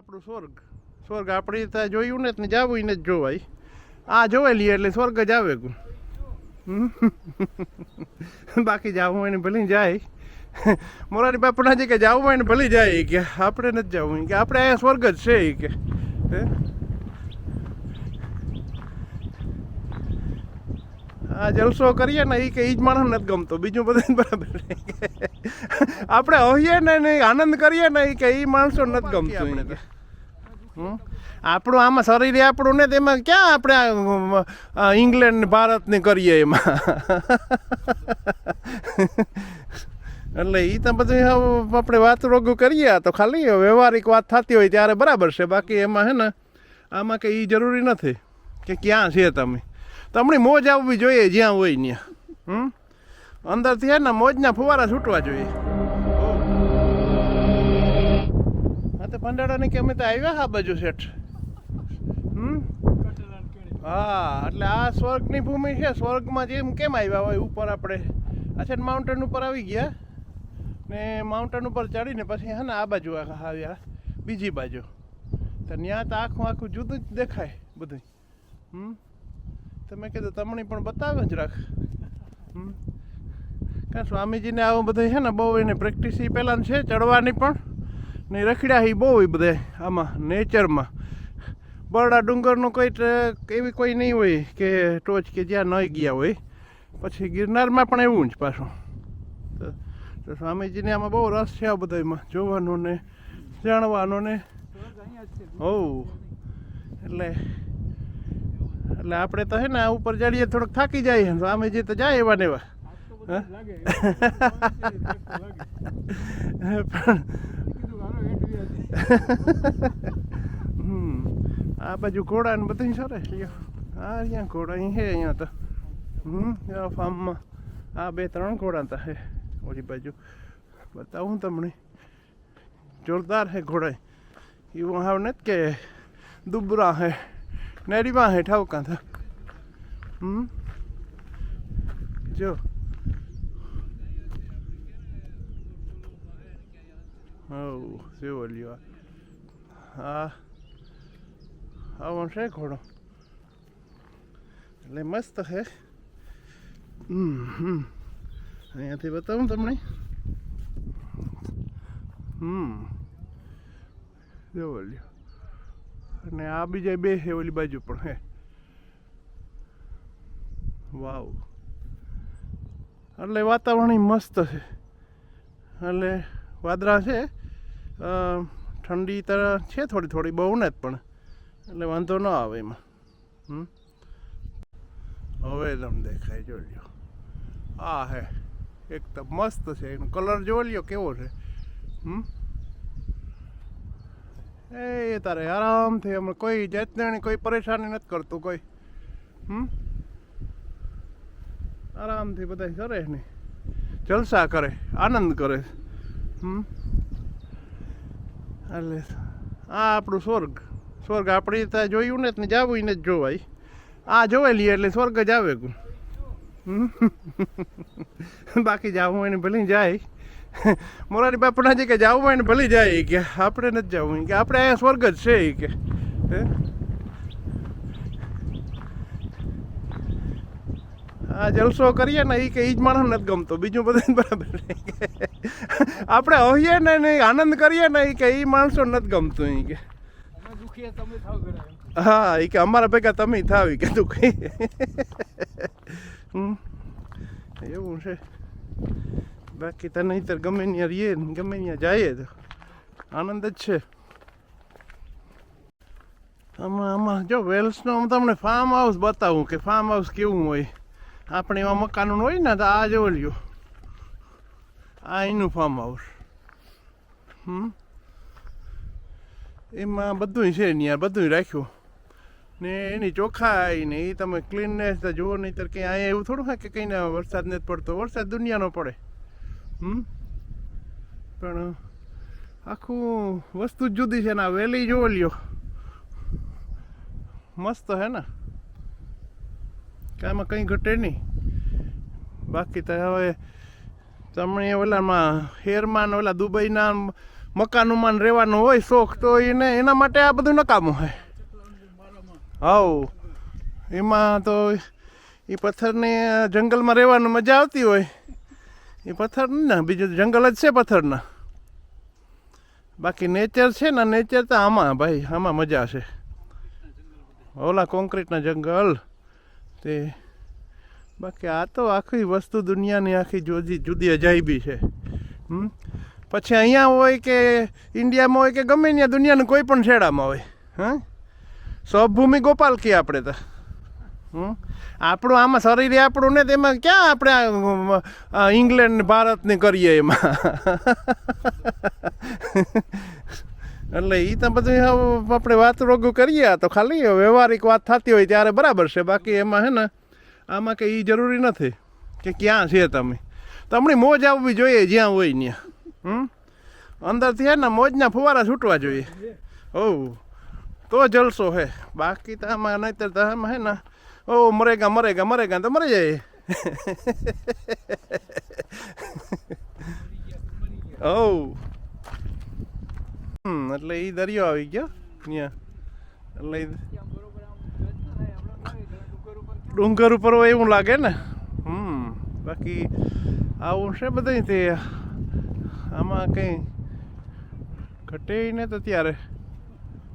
આપણું સ્વર્ગ. સ્વર્ગ આપણે ત્યાં જોયું ને જવું ને જ જોવાય. આ જોવેલી એટલે સ્વર્ગ જ આવે બાકી જવું હોય ને ભલે જાય. મોરારી બાપુના જે કે જવું હોય ને ભલે જાય કે આપણે નથી જવું. કે આપણે અહીંયા સ્વર્ગ જ છે કે. હે? આ જલસો કરીએ ને એ કે એ જ માણસ નથી ગમતો. બીજું બધું બરાબર આપણે હોઈએ ને આનંદ કરીએ ને એ કે એ માણસો નથી ગમતું? આપણું આમાં શરીર આપણું ને તેમાં ક્યાં આપણે ઇંગ્લેન્ડ ભારતને કરીએ એમાં? એટલે એ તો બધું આપણે વાત રોગું કરીએ તો ખાલી વ્યવહારિક વાત થતી હોય ત્યારે બરાબર છે. બાકી એમાં હે ને આમાં કે એ જરૂરી નથી કે ક્યાં છે તમે? તમને મોજ આવવી જોઈએ જ્યાં હોય ત્યાં હમ? અંદરથી હે ને મોજના ફુવારા છૂટવા જોઈએ. હા, તો ભંડારાની કે અમે તો આવ્યા હા બાજુ શેઠ. હમ? હા, એટલે આ સ્વર્ગની ભૂમિ છે. સ્વર્ગમાં જેમ કેમ આવ્યા હોય ઉપર આપણે. અચ્છા માઉન્ટેન ઉપર આવી ગયા. ને માઉન્ટેન ઉપર ચડીને પછી હા ને આ બાજુ આવ્યા, બીજી બાજુ. તો ત્યાં તો આખું આખું જુદું જ દેખાય બધું હમ? તો મેં કીધું તમને પણ બતાવે જ રાખ. કારણ સ્વામીજીને આવું બધું છે ને બહુ એને પ્રેક્ટિસ એ પહેલાં છે ચડવાની પણ. ને રખડ્યા એ બહુ એ બધા આમાં નેચરમાં બરડા ડુંગરનું કોઈ એવી કોઈ નહીં હોય કે ટોચ કે જ્યાં નહીં ગયા હોય. પછી ગિરનારમાં પણ એવું જ પાછું. તો- તો સ્વામીજીને આમાં બહુ રસ છે આ બધામાં જોવાનો ને જાણવાનો ને. હોવ. એટલે એટલે આપણે તો હે ને આ ઉપર ચડીએ થોડોક થાકી જાય સ્વામીજી તો જાય એવા ને એવા. હા? પણ હમ. આ બાજુ ઘોડા ને બધું સરસ લ્યો. આ અહીંયા ઘોડા અહીં છે અહીંયા તો. હમ આ ફાર્મમાં. આ બે ત્રણ ઘોડા તા હે. ઓલી બાજુ. બતાવું તમને. જોરદાર હે ઘોડા એવું હાવ નથી કે દુબરા હે. નેરીમાં હે ઠાવકા થા હમ જો હવ સેવો લ્યો હા આવો છે ઘોડો એટલે મસ્ત છે હમ હમ અહીંયાથી બતાવું તમને હમ જોવો લ્યો અને આ બીજા બે છે ઓલી બાજુ પણ, હે. વાવ. એટલે વાતાવરણ મસ્ત છે. એટલે વાદળા છે ઠંડી તરફ છે થોડી થોડી, બહુ ને પણ. એટલે વાંધો ન આવે એમાં. હવે તમને દેખાય, જોઈ લ્યો. આ હે એકદમ મસ્ત છે, એનો કલર જોઈ લ્યો કેવો છે. હમ? એ તારે આરામથી અમે કોઈ જાતની કોઈ પરેશાની નથી કરતું કોઈ. હમ? આરામથી બધા કરે ને. જલસા કરે, આનંદ કરે. હમ? એટલે આ આપણું સ્વર્ગ. સ્વર્ગ આપણે ત્યાં જોયું ને જ જવું ને જ જોવાય. આ જોવે લઈએ એટલે સ્વર્ગ જ આવે બાકી જવું એને ભલે જાય મોરારી બાપુના જે કે જવું હોય ને ભલે જાય કે. આપણે નથી જવું કે. આપણે અહીંયા સ્વર્ગ જ છે કે? આ જલસો કરીએ ને એ કે એ જ માણસ નથી ગમતો. બીજું બધું બરાબર આપણે હોઈએ ને ને આનંદ કરીએ ને એ કે એ માણસો નથી ગમતું ઈ કે. હા એ કે અમારા ભેગા તમે થાવ કે તું કઈ હમ. એવું છે. બાકી તને નહીતર ગમે ત્યાં રહીએ ગમે ત્યાં જઈએ તો. આનંદ જ છે. આમાં આમાં, જો, વેલ્સનો હું તમને ફાર્મ હાઉસ બતાવું કે ફાર્મ હાઉસ કેવું હોય. આપણે એમાં મકાનો હોય ને તો આ જો લ્યો. આ એનું ફાર્મ હાઉસ હમ? એમાં બધું છે ને યાર બધું રાખ્યું. ને એની ચોખ્ખાઈ ને એ તમે ક્લીનનેસ તો જુઓ નહીં તો કંઈ અહીંયા એવું થોડું હોય કે કંઈ ના વરસાદ નથી પડતો. વરસાદ દુનિયાનો પડે. પણ આખું વસ્તુ જ જુદી છે ને આ વેલી જોવો લ્યો. મસ્ત હે ને? કાંઈમાં કંઈ ઘટે નહીં. બાકી તો હવે તમને ઓલામાં હેરમાં ઓલા દુબઈના મકાનોમાં રહેવાનો રહેવાનું હોય શોખ, તો એને, એના માટે આ બધું નકામું હોય હાઉ. એમાં તો એ પથ્થરને જંગલમાં રહેવાનું મજા આવતી હોય. એ પથ્થર ને બીજું જંગલ જ છે પથ્થરના. બાકી નેચર છે ને નેચર તો આમાં, ભાઈ, આમાં મજા છે. ઓલા કોન્ક્રીટના જંગલ, તે. બાકી આ તો આખી વસ્તુ દુનિયાની આખી જુદી જુદી અજાયબી છે. પછી અહીંયા હોય કે ઇન્ડિયામાં હોય કે ગમે ત્યાં દુનિયાના કોઈ પણ છેડામાં હોય, હા? સ્વભૂમિ ગોપાલ કે આપણે તો. આપણું આમાં શરીરે આપણું ને તેમાં ક્યાં આપણે ઇંગ્લેન્ડ ભારતને કરીએ એમાં? એટલે એ તો બધું આપણે વાત રોગું કરીએ તો ખાલી વ્યવહારિક વાત થતી હોય ત્યારે બરાબર છે. બાકી એમાં હે ને, આમાં કંઈ એ જરૂરી નથી કે ક્યાં છે તમે. તમને મોજ આવવી જોઈએ જ્યાં હોય ત્યાં હમ? અંદરથી હે ને મોજના ફુવારા છૂટવા જોઈએ. ઓ તો જલસો હે. બાકી તો આમાં નહીતર તો આમાં હે ને ઓ, મરેગા મરેગા મરેગા તો મરી જાય. ઓ. હમ, એટલે એ દરિયો આવી ગયો ત્યાં એટલે ડુંગર ઉપર હોય એવું લાગે ને? હમ, બાકી આવું છે બધા તે. આમાં કંઈ ઘટે ને તો ત્યારે.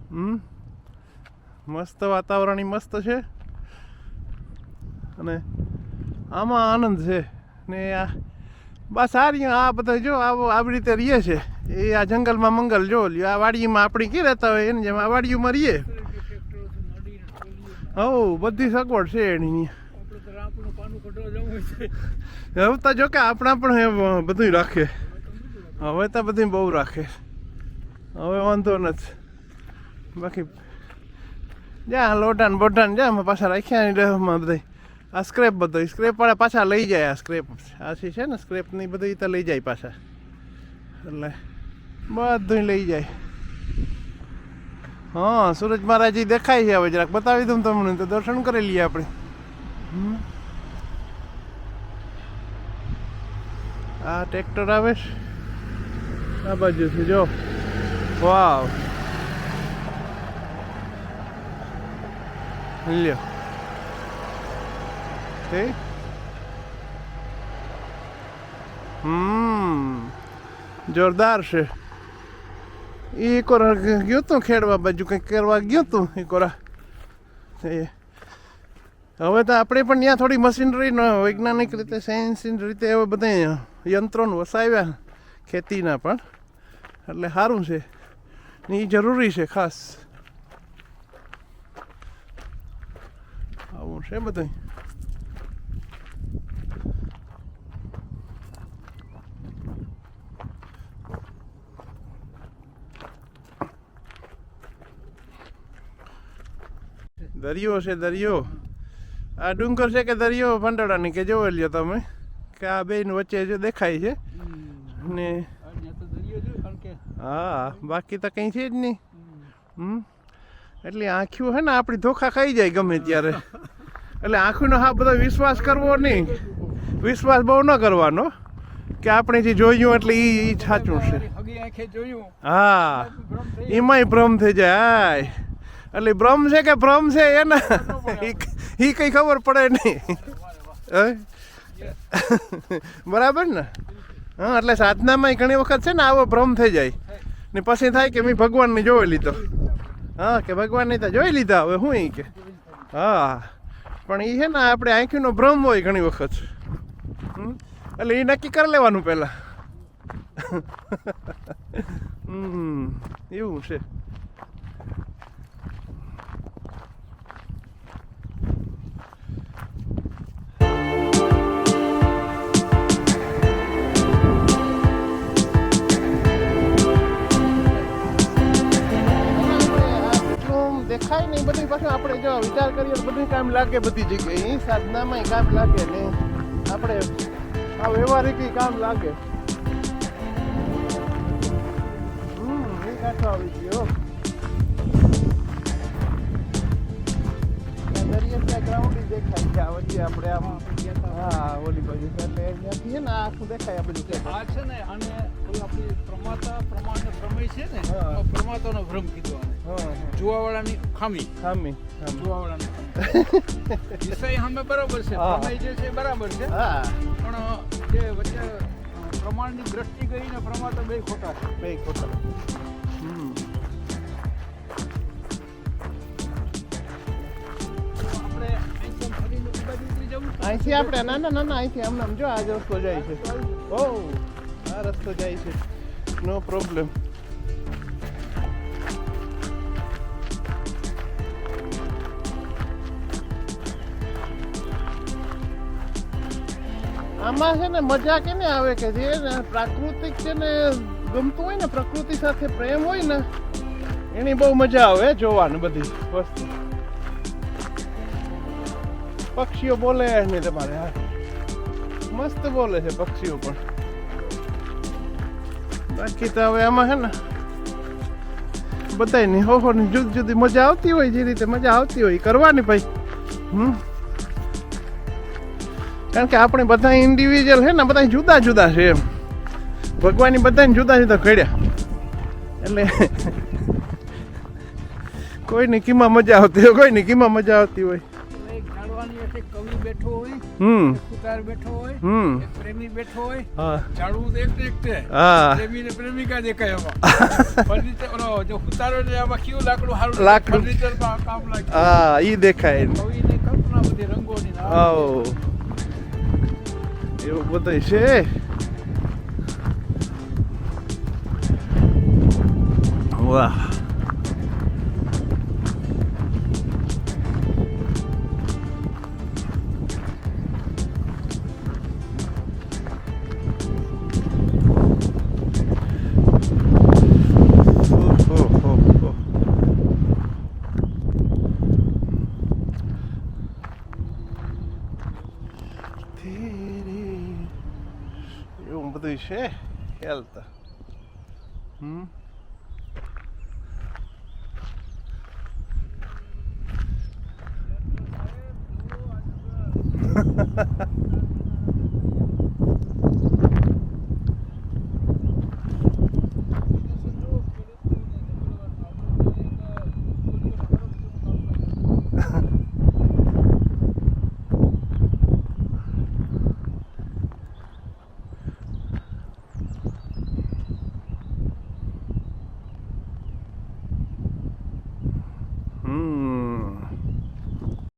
હમ, મસ્ત વાતાવરણ મસ્ત છે. અને આમાં આનંદ છે. ને આ બસ આ રહ્યું આ બધા જો આવો રીતે રહીએ છે. એ આ જંગલમાં મંગલ જો આ વાડીમાં આપણી કે રહેતા હોય? એની જેમ આ વાડીઓમાં રહીએ. હવ બધી સગવડ છે એની હવે તો જો કે આપણા પણ એ બધું રાખે. હવે તો બધું બહુ રાખે. હવે વાંધો નથી. બાકી, જા લોટાન બોટાન જા પાછા રાખ્યા બધા આ સ્ક્રેપ બધો સ્ક્રેપ વાળા પાછા લઈ જાય આ સ્ક્રેપ આ જે છે ને સ્ક્રેપની બધું ઈ તો લઈ જાય પાછા. એટલે બધું લઈ જાય. હા, સૂરજ મહારાજ દેખાય છે હવે જરાક. બતાવી દઉં તમને, તો દર્શન કરી લઈએ આપણે. આ ટ્રેક્ટર આવે છે. આ બાજુથી જો. વાવ. લ્યો. તે? હમ, જોરદાર છે. એ કોરા ગયો તું ખેડવા બાજુ કંઈક કરવા ગયો તું એ એ. હવે તો આપણે પણ ત્યાં થોડી મશીનરી વૈજ્ઞાનિક રીતે સાયન્સની રીતે હવે બધા યંત્રોને વસાવ્યા ખેતીના પણ. એટલે સારું છે. ને એ જરૂરી છે ખાસ. આવું છે બધું દરિયો છે દરિયો. આ ડુંગર છે કે દરિયો? ભંડોળાની કે જોવો લ્યો તમે કે આ બેન વચ્ચે જો દેખાય છે. ને હા બાકી તો કંઈ છે જ નહીં. હમ. એટલે આંખ્યું હે ને આપણી ધોખા ખાઈ જાય ગમે ત્યારે. એટલે આંખોનો હા બધો વિશ્વાસ કરવો નહીં. વિશ્વાસ બહુ ન કરવાનો કે આપણે જે જોયું એટલે એ એ સાચું છે. હા એમાંય ભ્રમ થઈ જાય. એટલે ભ્રમ છે કે ભ્રમ છે એને એ કઈ ખબર પડે. નહીં? બરાબર ને? હા એટલે સાધનામાં ઘણી વખત છે ને આવો ભ્રમ થઈ જાય. ને પછી થાય કે મેં ભગવાનને જોઈ લીધો. હા કે ભગવાનને તો જોઈ લીધા હવે હું કે? હા. પણ એ છે ને આપણે આંખીનો ભ્રમ હોય ઘણી વખત? એટલે એ નક્કી કરી લેવાનું પહેલાં. એવું છે. આપણે જો વિચાર કરીએ તો બધું કામ લાગે બધી જગ્યાએ. એ સાધનામાં કામ લાગે ને આપણે આ વ્યવહારિક કામ લાગે. હમ એ કાંઠો આવી ગયો. ગ્રાઉન્ડ દેખાય છે. આ વચ્ચે આપણે આમ હા ઓલી બાજુ. એટલે ત્યાંથી ને આખું દેખાય આ બધું આ છે ને અને આપણી પ્રમાતા પ્રમાણ પ્રમેય છે ને પ્રમાતાનો ભ્રમ કીધો જોવાવાળાની ખામી. ખામી જોવાવાળાની વિષય સામે બરાબર છે. પ્રમેય જે છે બરાબર છે. હા. પણ જે વચ્ચે પ્રમાણની દ્રષ્ટિ ગઈ ને તો બે ખોટા છે. બે ખોટા. અહીંથી આપણે ના ના ના ના અહીંથી આમ આમ જો આ રસ્તો જાય છે. ઓ આ રસ્તો જાય છે. No problem. આમાં છે ને મજા કેને આવે કે જે ને પ્રાકૃતિક છે ને ગમતું હોય ને પ્રકૃતિ સાથે પ્રેમ હોય ને, એની બહુ મજા આવે જોવાની બધી વસ્તુ. પક્ષીઓ બોલે નહીં તમારે, હા. મસ્ત બોલે છે પક્ષીઓ પણ. બાકી તો હવે આમાં છે ને બધાયની હો ની જુદી જુદી મજા આવતી હોય, જે રીતે મજા આવતી હોય કરવાની ભાઈ. હમ? કારણ કે આપણે બધા ઇન્ડિવિજ્યુઅલ છે ને બધા જુદા જુદા છે એમ. ભગવાનની બધાને જુદા જુદા ઘડ્યા. એટલે કોઈની કીમાં મજા આવતી હોય કોઈની કીમાં મજા આવતી હોય. કવિ બેઠો હોય હમ. કુતાર બેઠો હોય હમ. પ્રેમી બેઠો હોય હા. ઝાડવું તો એક ને હા. પ્રેમી ને પ્રેમિકા દેખાય એમાં ફર્નિચર ઓલો જો ઉતારો ને આમાં કયું લાકડું હારું લાકડું. ફર્નિચર કામ લાગે. હા ઈ દેખાય. કવિની કલ્પના બધી રંગોની ને આવો. એવું બધું છે વાહ. છે હેલ્થ હમ